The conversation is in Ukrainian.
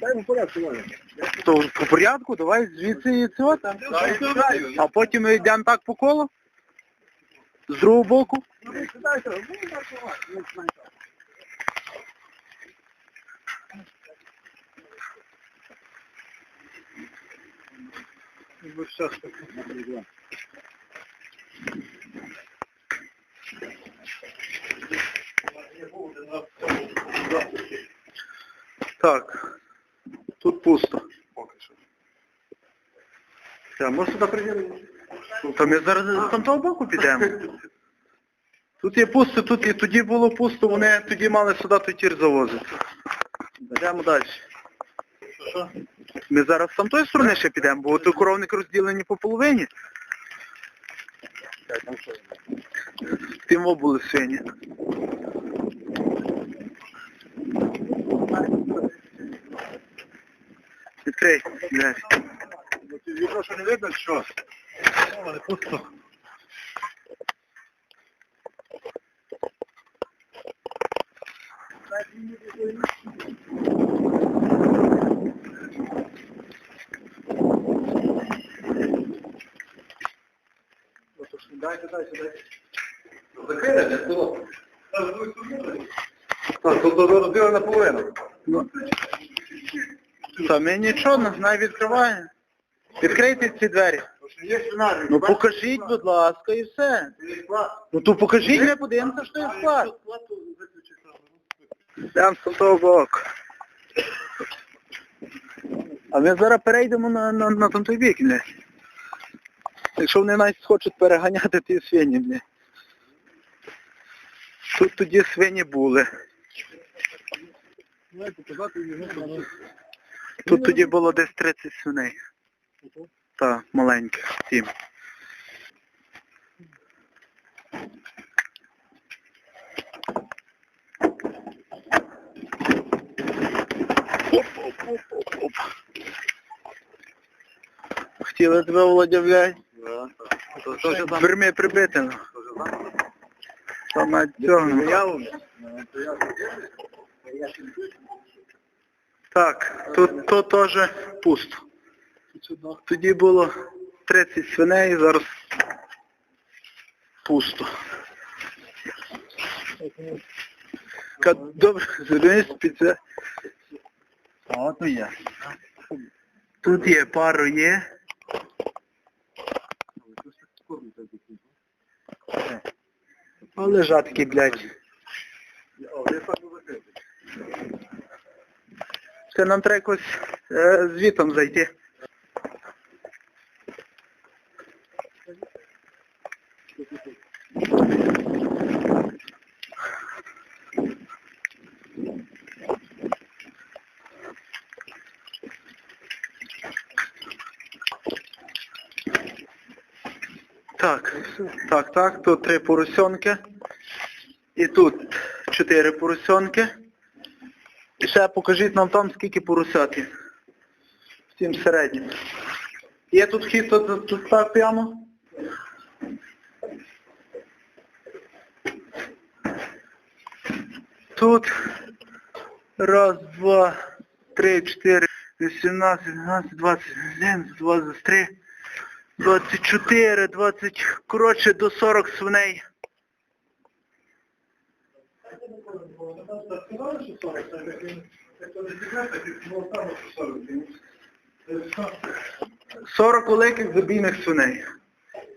Дай йому порядку, Ваня. То по порядку, давай звідси і цього. А потім ми йдемо так по колу. З другого боку. Ну, ви сідайте, ну, так, Тут пусто. Все, може сюди приїдемо? То ми зараз там того боку підемо. Тут є пусто, тут і тоді було пусто, вони тоді мали сюди той тір завозити. Йдемо далі. Що? Ми зараз там тої сторони ще підемо, бо тут коровники розділені по половині. Так? Тим були свині. Відкрий. Ну, ти Вікно, що не видно, що? Але пусто. Дайте, дайте, дайте. Закрили, не було. Так, розбили наполовину. Та ми нічого, не відкриває. Відкрийте ці двері. Ну покажіть, будь ласка, і все. Ну то покажіть, ми подивимося, що є склад. Там з того боку. А ми зараз перейдемо на, на, на там той бік, бля. Якщо вони навіть хочуть переганяти ті свині, бля. Тут тоді свині були. Давай показати його. Тут тоді було десь 30 свиней. Так, маленьких, сім. Оп-оп-оп-оп-оп. Хотіли тебе Володя, блядь? Верми прибити. Саме цього. Так, тут то теж пусто. Тоді було 30 свиней, зараз пусто. Добре, звернись під це. От і є. Тут є, пару є. А лежатки, блядь. Це нам треба якось е, звітом зайти. Так, так, так, тут три поросенки. І тут чотири поросенки. Ще покажіть нам там, скільки поросятів. Всім середнім. Є тут вхід, тут, так прямо? Тут раз, два, три, чотири, вісімнадцять, дванадцять, двадцять, двадцять три, двадцять чотири, двадцять, коротше, до сорок свиней. Сорок великих забійних свиней.